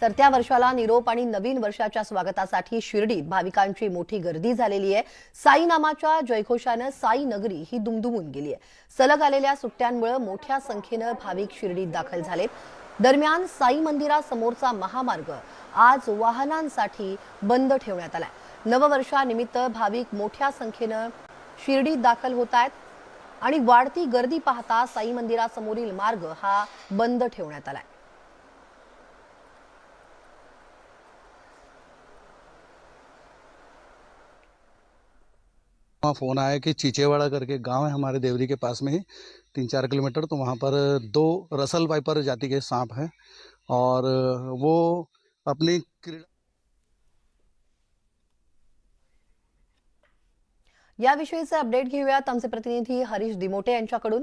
सरत्या वर्षाला निरोप आणि नवीन वर्षाच्या स्वागतासाठी शिर्डीत भाविकांची मोठी गर्दी झालेली आहे. साई नामाच्या जयघोषानं साई नगरी ही दुमदुमून गेली आहे. सलग आलेल्या सुट्ट्यांमुळे मोठ्या संख्येनं भाविक शिर्डीत दाखल झालेत. दरम्यान साई मंदिरासमोरचा महामार्ग आज वाहनांसाठी बंद ठेवण्यात आलाय. नववर्षानिमित्त भाविक मोठ्या संख्येनं शिर्डीत दाखल होत आहेत आणि वाढती गर्दी पाहता साई मंदिरासमोरील मार्ग हा बंद ठेवण्यात आलाय. वहाँ फ़ोन आया कि चीचेवाड़ा करके गांव है हमारे देवरी के पास में ही तीन चार किलोमीटर तो वहाँ पर दो रसल वाइपर जाति के सांप हैं और वो अपनी क्रीड़ा याविषयीचे अपडेट घेऊयात. आमचे प्रतिनिधी हरीश दिमोटे यांच्याकडून.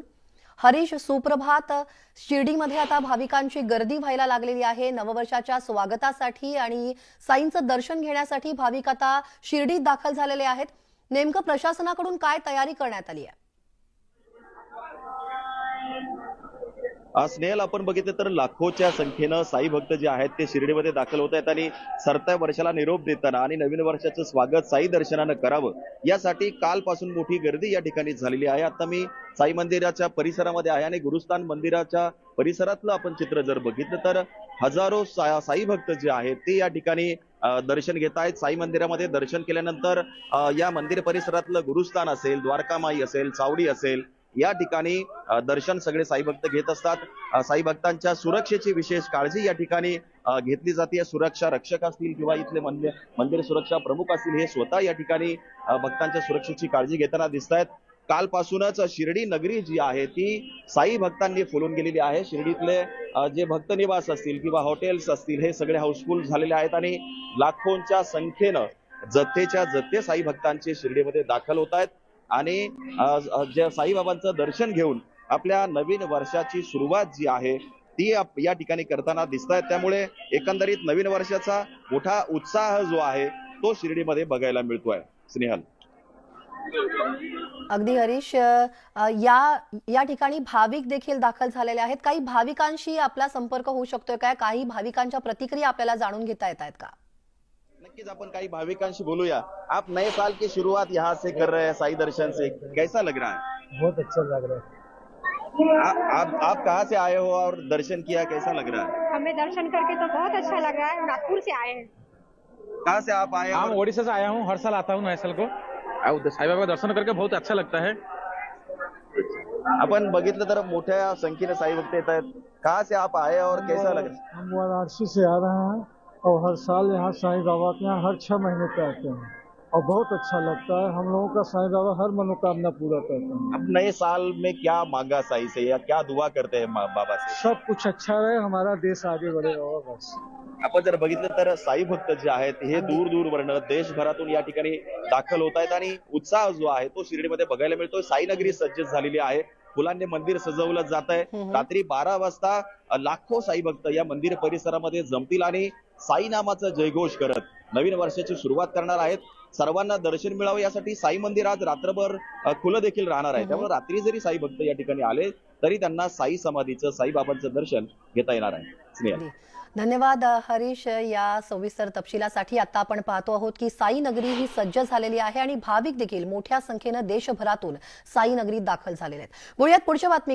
हरीश सुप्रभात. शिर्डीमध्ये आता भाविकांची गर्दी व्हायला लागलेली आहे. नववर्षाच्या स्वागतासाठी आणि साईंचं दर्शन घेण्यासाठी भाविक आता शिर्डीत दाखल झालेले आहेत. नेमकं प्रशासनाकडून काय तयारी करण्यात आली आहे? स्नेहल आपण बघितलं तर लाखोच्या संख्येनं साई भक्त जे आहेत ते शिर्डीमध्ये दाखल होत आहेत आणि सरत्या वर्षाला निरोप देताना आणि नवीन वर्षाचं स्वागत साई दर्शनानं करावं यासाठी कालपासून मोठी गर्दी या ठिकाणी झालेली आहे. आता मी साई मंदिराच्या परिसरामध्ये आहे आणि गुरुस्थान मंदिराच्या परिसरातलं आपण चित्र जर बघितलं तर हजारो सा- साई भक्त जे आहेत ते या ठिकाणी दर्शन घेत आहेत. साई मंदिरामध्ये दर्शन केल्यानंतर या मंदिर परिसरातलं गुरुस्थान असेल द्वारकामाई असेल चावडी असेल या ठिकाणी दर्शन सगळे साई भक्त घेत असतात. साई भक्तांच्या सुरक्षेची विशेष काळजी या ठिकाणी घेतली जाते. सुरक्षा रक्षक असतील किंवा इथले मंदिर मंदिर सुरक्षा प्रमुख असतील हे स्वतः या ठिकाणी भक्तांच्या सुरक्षेची काळजी घेताना दिसत आहेत कालपासूनच शिर्डी नगरी जी आहे ती साई भक्तांनी फुलून गेलेली आहे. शिर्डीतले जे भक्त निवास असतील किंवा हॉटेल्स असतील हे सगळे हाऊसफुल झालेले आहेत आणि लाखोंच्या संख्येनं जत्थेच्या जत्थे साई भक्तांचे शिर्डीमध्ये दाखल होत आहेत. आणि अ, जे साईबाबांचं दर्शन घेऊन आपल्या नवीन वर्षाची सुरुवात जी आहे ती या ठिकाणी करताना दिसत आहेत त्यामुळे एकंदरीत नवीन वर्षाचा मोठा उत्साह जो आहे तो शिर्डीमध्ये बघायला मिळतोय. स्नेहल. अगदी हरीश या या ठिकाणी भाविक देखील दाखल झालेले आहेत. काही भाविकांशी आपला संपर्क होऊ शकतोय काय? काही भाविकांच्या प्रतिक्रिया आपल्याला जाणून घेता येत आहेत का? नक्कीच आपण काही भाविकांशी बोलूया. आप नए साल की शुरुआत यहाँ से कर रहे हैं साई दर्शन से. कैसा लग रहा है? बहुत अच्छा लग रहा है। आ, आप आप कहाँ से आए हो और दर्शन किया कैसा लग रहा है? हमें दर्शन करके तो बहुत अच्छा लग रहा है नागपुर से आए हैं। कहाँ से आप आए हम और ओडिशा से आया हूँ हर साल आता हूँ नए साल को। साई बाबा का दर्शन करके बहुत अच्छा लगता है। आपण बघितलं तर मोठ्या संख्येने साई भक्त येत आहेत कहाँ से आप आए और कैसा लग रहा है? हम वाराणसी से आ रहे हैं। और हर साल यहाँ साईं बाबा के यहाँ हर छह महीने पे आते हैं। और बहुत अच्छा लगता है। हम लोगों का साईं बाबा हर मनोकामना पूरा करते हैं। अब नए साल में क्या मांगा साई से या क्या दुआ करते हैं मा- बाबा से? सब कुछ अच्छा रहे हमारा देश आगे बढ़े और बस। आपण जर बघितलं तर साई भक्त जे आहेत हे दूर दूर वर्ण देशभरातून या ठिकाणी दाखल होत आहेत आणि उत्साह जो आहे तो शिर्डीमध्ये बघायला मिळतोय. साई नगरी सज्ज झालेली आहे. फुलांनी मंदिर सजवलं जात आहे. रात्री बारा वाजता लाखो साई भक्त या मंदिर परिसरामध्ये जमतील आणि साई नामाचा जयघोष करत नवीन वर्षाची सुरुवात करणार आहेत. सर्वांना दर्शन मिळावं यासाठी साई मंदिर आज रात्रभर खुलं देखील राहणार आहे. हम्म. त्यामुळे रात्री जरी साई भक्त या ठिकाणी आले तरी त्यांना साई समाधीचं साईबाबांचं दर्शन घेता येणार आहे. अगदी. धन्यवाद हरीश या सविस्तर तपशिलासाठी. आता आपण पाहतो आहोत की साई नगरी ही सज्ज झालेली आहे आणि भाविक देखील मोठ्या संख्येनं देशभरातून साई नगरीत दाखल झालेले आहेत. बोलूयात पुढच्या बातमी